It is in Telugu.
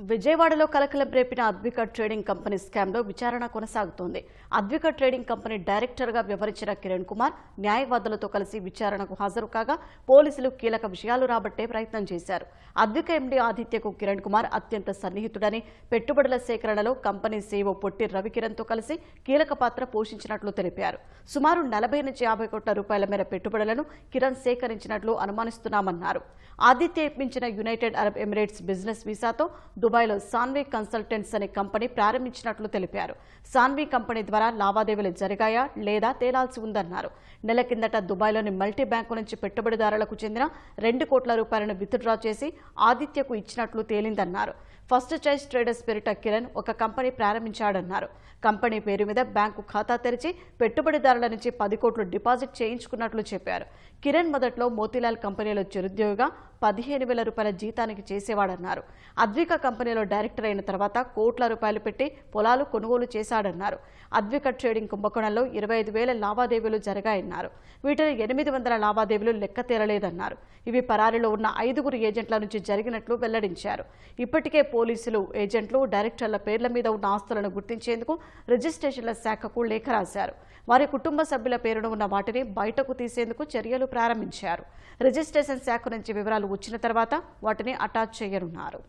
విజయవాడలో కలకలం రేపిన అద్విక ట్రేడింగ్ కంపెనీ స్కామ్లో విచారణ కొనసాగుతోంది. అద్విక ట్రేడింగ్ కంపెనీ డైరెక్టర్గా వ్యవహరించిన కిరణ్ కుమార్ న్యాయవాదులతో కలిసి విచారణకు హాజరు కాగా పోలీసులు కీలక విషయాలు రాబట్టే ప్రయత్నం చేశారు. అద్విక ఎండీ ఆదిత్యకు కిరణ్ కుమార్ అత్యంత సన్నిహితుడని పెట్టుబడుల సేకరణలో కంపెనీ సీఓ పొట్టి రవికిరణ్తో కలిసి కీలక పాత్ర పోషించినట్లు తెలిపారు. సుమారు నలభై నుంచి యాభై కోట్ల రూపాయల మేర పెట్టుబడులను కిరణ్ సేకరించినట్లు అనుమానిస్తున్నామన్నారు. ఆదిత్య ఇప్పించిన యునైటెడ్ అరబ్ ఎమిరేట్స్ బిజినెస్ వీసాతో దుబాయ్లో సాన్వీ కన్సల్టెంట్స్ అనే కంపెనీ ప్రారంభించినట్లు తెలిపారు. సాన్వీ కంపెనీ ద్వారా లావాదేవీలు జరిగాయా లేదా తేలాల్సి ఉందన్నారు. నెల కిందట దుబాయ్లోని మల్టీ బ్యాంకు నుంచి పెట్టుబడిదారులకు చెందిన రెండు కోట్ల రూపాయలను విత్డ్రా చేసి ఆదిత్యకు ఇచ్చినట్లు తేలిందన్నారు. ఫస్ట్ చాయిస్ ట్రేడర్స్ పేరిట కిరణ్ ఒక కంపెనీ ప్రారంభించాడన్నారు. కంపెనీ పేరు మీద బ్యాంకు ఖాతా తెరిచి పెట్టుబడిదారుల నుంచి పది కోట్లు డిపాజిట్ చేయించుకున్నట్లు చెప్పారు. కిరణ్ మొదట్లో మోతీలాల్ కంపెనీలో చిరుద్యోగిగా పదిహేను వేల రూపాయల జీతానికి చేసేవాడన్నారు. అద్విక కంపెనీలో డైరెక్టర్ అయిన తర్వాత కోట్ల రూపాయలు పెట్టి పొలాలు కొనుగోలు చేశాడన్నారు. అద్విక ట్రేడింగ్ కుంభకోణంలో ఇరవై ఐదు వేల లావాదేవీలు జరగాయన్నారు. వీటిని ఎనిమిది వందల లావాదేవీలు లెక్క తేరలేదన్నారు. ఇవి పరారీలో ఉన్న ఐదుగురు ఏజెంట్ల నుంచి జరిగినట్లు వెల్లడించారు. ఇప్పటికే పోలీసులు ఏజెంట్లు డైరెక్టర్ల పేర్ల మీద ఉన్న ఆస్తులను గుర్తించేందుకు రిజిస్ట్రేషన్ల శాఖకు లేఖ రాశారు. వారి కుటుంబ సభ్యుల పేరున ఉన్న వాటిని బయటకు తీసేందుకు చర్యలు ప్రారంభించారు. రిజిస్ట్రేషన్ శాఖ నుంచి వివరాలు వచ్చిన తర్వాత వాటిని అటాచ్ చేయనున్నారు.